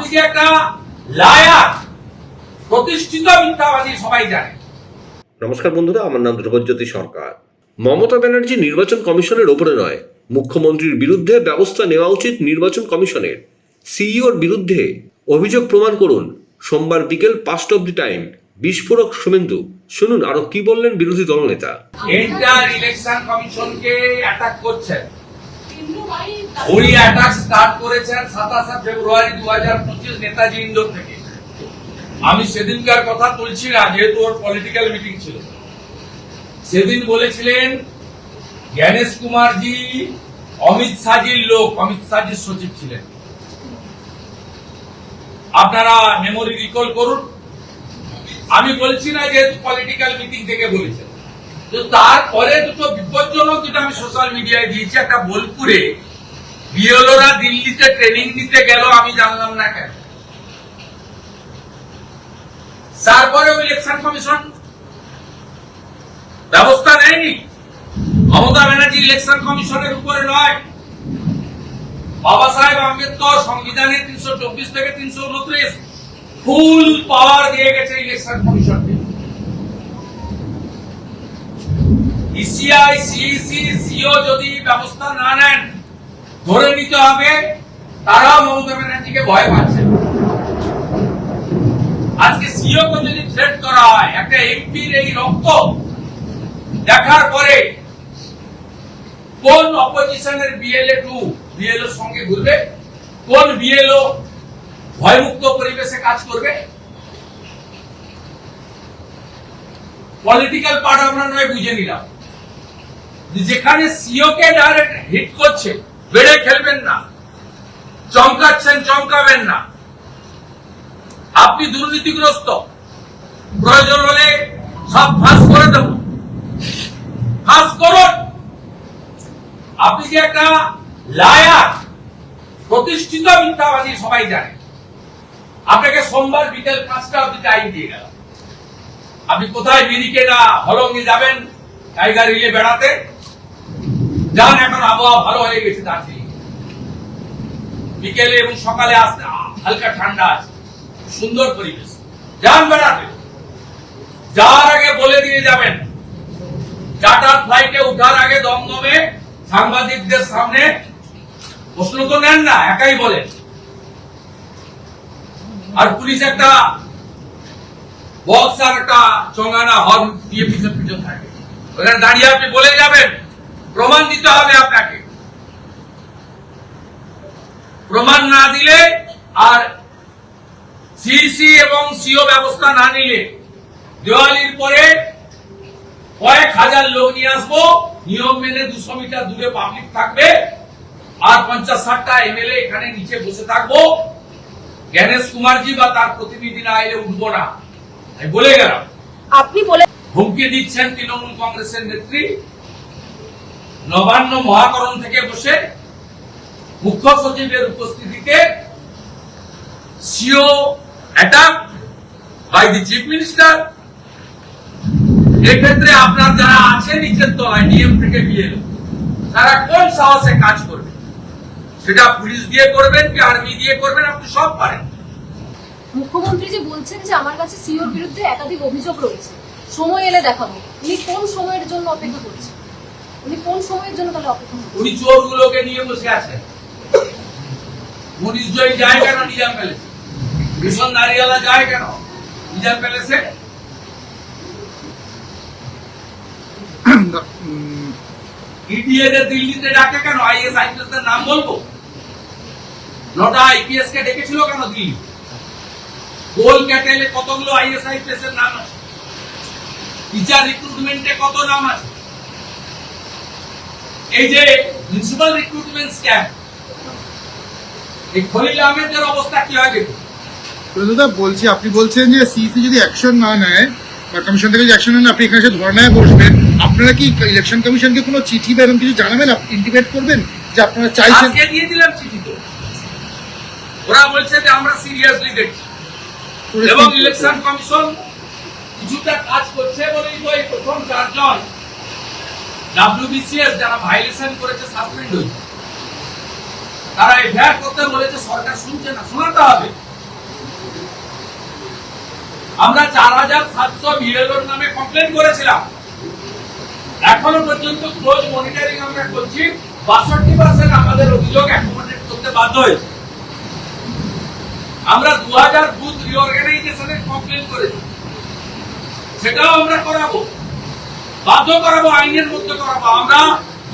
আপনি যে একটা লায়ার প্রতিষ্ঠিত মিথ্যাবাদী সবাই জানে। নমস্কার বন্ধুরা আমার নাম ধ্রুবজ্যোতি সরকার। মমতা ব্যানার্জি নির্বাচন কমিশনের ওপরে নয় মুখ্যমন্ত্রীর বিরুদ্ধে ব্যবস্থা নেওয়া উচিত নির্বাচন কমিশনের। সিইওর বিরুদ্ধে অভিযোগ প্রমাণ করুন। সোমবার বিকেল পাঁচটা অব দি টাইম বিস্ফোরক শুভেন্দু শুনুন আরও কি বললেন বিরোধী দলনেতা? এন্টার ইলেকশন কমিশনকে অ্যাটাক করছেন। উনি অ্যাটাক স্টার্ট করেছেন সাতাশে ফেব্রুয়ারি দু হাজার পঁচিশ নেতাজি ইন্ডোর থেকে। আমি সেদিনকার কথা তুলছি না, যেহেতু ওর পলিটিক্যাল মিটিং ছিল। সেদিন বলেছিলেন, জ্ঞানেশ কুমারজি, অমিত শাহজির লোক, অমিত শাহজির সচিব ছিলেন। আপনারা মেমোরি রিকল করুন। আমি বলছি না যেহেতু পলিটিক্যাল মিটিং থেকে বলেছেন। তারপরে দুটো বিপজ্জনক যেটা আমি সোশ্যাল মিডিয়ায় দিয়েছি, একটা বোলপুরে। বিএলওরা দিল্লিতে ট্রেনিং নিতে গেল, আমি জানলাম না কেন? তারপরে ইলেকশন কমিশন ব্যবস্থা নেয়নি। মমতা ব্যানার্জি ইলেকশন কমিশনের উপরে নয়। বাবা সাহেব আম্বেদকর সংবিধানে তিনশো চব্বিশ থেকে তিনশো উনত্রিশ ফুল পাওয়ার দিয়ে গেছে ইলেকশন কমিশনকে ইসিআই সিইসি সিও যদি ব্যবস্থা না নেন, ধরে নিতে হবে তারাও মমতা ব্যানার্জিকে ভয় পাচ্ছে। আজকে সিও কে যদি থ্রেট করা হয়, একটা এমপির এই রক্ত দেখার পরে কোন অপোজিশনের বিএলএ টু বিএলও সঙ্গে ঘুরবে? কোন বিএলও ভয়মুক্ত পরিবেশে কাজ করবে? পলিটিক্যাল পার্ট আমরা নয়, বুঝে নিলাম। যেখানে সিও কে ডাইরেক্ট হিট করছে, বেড়ে খেলবেন না। চমকাচ্ছেন, চমকাবেন না। আপনি দুর্নীতিগ্রস্ত। প্রয়োজন হলে সব ফাঁস করে দেব। ফাঁস করুন। আপনি যে একটা লায়ার প্রতিষ্ঠিত মিথ্যাবাদী সবাই জানে। আপনাকে সোমবার বিকেল পাঁচটা অব্দি টাইম দিয়ে গেল আপনি কোথায়, মিরিকে না হলঙ্গে যাবেন, টাইগার হিলে বেড়াতে? যান এখন আবহাওয়া ভালো হয়ে গেছে দার্জিলিং বিকেলে এবং সকালে আসতে হালকা ঠান্ডা আছে। সুন্দর পরিবেশ। যান বেড়াতে। যাওয়ার আগে বলে দিয়ে যাবেন চার্টার ফ্লাইটে উঠার আগে দমদমে সাংবাদিকদের সামনে প্রশ্ন তো নেন না, একাই বলেন। আর পুলিশ একটা বক্স আর একটা চঙ্গানা হর্ন দিয়ে পিছন পিছন থাকে দাঁড়িয়ে আপনি বলে যাবেন? প্রমাণ দিতে হবে আপনাকে। প্রমাণ না দিলে আর সিসি এবং সিও ব্যবস্থা না নিলে দেওয়ালির পরে কয়েক হাজার লোক নিয়ে আসব নিয়ম মেনে দুশো মিটার দূরে পাবলিক থাকবে আর পঞ্চাশ ষাটটা এমএলএ এখানে নিচে বসে থাকব। জ্ঞানেশ কুমারজি বা তার প্রতিনিধি না এলে উঠবো না। আমি বলে গেলাম। আপনি বলে হুমকি দিচ্ছেন তৃণমূল কংগ্রেসের নেত্রী। নবান্ন মহাকরণ থেকে বসে মুখ্য সচিবের উপস্থিতিতে CO attack by the chief minister. এক্ষেত্রে আপনার যারা আছে নিচের তলায় নিয়ম থেকে বিএল তারা কোন সাহসে কাজ করবে? সেটা পুলিশ দিয়ে করবেন কি আর্মি দিয়ে করবেন? আপনি সব পারেন। মুখ্যমন্ত্রী যে বলছেন যে আমার কাছে সিওর বিরুদ্ধে একাধিক অভিযোগ রয়েছে। সময় এলে দেখাবো। উনি কোন সময়ের জন্য অপেক্ষা করছেন? উনি কোন সময়ের জন্য তাহলে অপেক্ষা করছেন? উনি চোরগুলোকে নিয়ে বসে আছেন। যায় কেন নিজাম প্যালেসে ভীষণ নারিয়ালা যায় কেন নিজাম প্যালেসে ইডিএ দের দিল্লিতে ডাকে কেন? আইএস আইপিএস এর নাম বলব? নটা আইপিএস কে ডেকেছিল কেন দিল্লি? গোল ক্যাটেলে কতগুলো আইএস আইপিএস এর নাম আছে? টিচার রিক্রুটমেন্টে কত নাম আছে? এই যে প্রিন্সিপাল রিক্রুটমেন্ট স্ক্যাম এই খলিল আহমেদের অবস্থা কি হয় দেখুন। দাদা বলছি আপনি বলছেন যে সিসি যদি অ্যাকশন না নেয় বা কমিশন থেকে যদি অ্যাকশন নেন আপনি এখানে এসে ধর্নায় বসবেন আপনারা কি ইলেকশন কমিশনকে কোনো চিঠি বা এরকম কিছু জানাবেন? ইন্টিমেট করবেন যে আপনারা চাইছেন আজকে দিয়ে দিলাম চিঠি তো। ওরা বলছে যে আমরা সিরিয়াসলি দেখছি। এবং ইলেকশন কমিশন কিছুটা কাজ করছে বলেই তো এই প্রথম চারজন। ডাব্লিউবিসিএস যারা ভাইলেশন করেছে সাসপেন্ড হয়েছে। তারা এফআইআর করতে বলেছে, সরকার শুনছে না, শোনাতে হবে। আমরা চার হাজার সাতশো বিএলওর নামে কমপ্লেন করেছিলাম। এখনও পর্যন্ত ক্লোজ মনিটরিং আমরা করছি। বাষট্টি পার্সেন্ট আমাদের অভিযোগ অ্যাকোমোডেট করতে বাধ্য হয়েছে। আমরা দু হাজার বুথ রিঅর্গানাইজেশনের কমপ্লেন করেছি। সেটাও আমরা করাবো। বাধ্য করাবো, আইনের মধ্যে করাবো। আমরা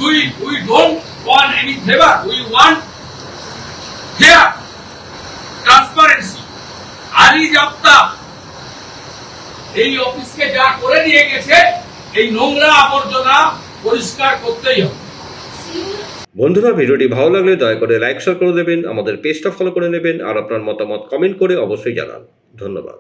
we we don't want any favour we want fair transparency আলি জাপ্তা এই অফিসকে যা করে দিয়ে গেছে, এই নোংরা আবর্জনা পরিষ্কার করতেই হবে। বন্ধুরা, ভিডিওটি ভালো লাগলে দয়া করে লাইক শেয়ার করে দেবেন, আমাদের পেজটা ফলো করে নেবেন, আর আপনার মতামত কমেন্ট করে অবশ্যই জানান। ধন্যবাদ।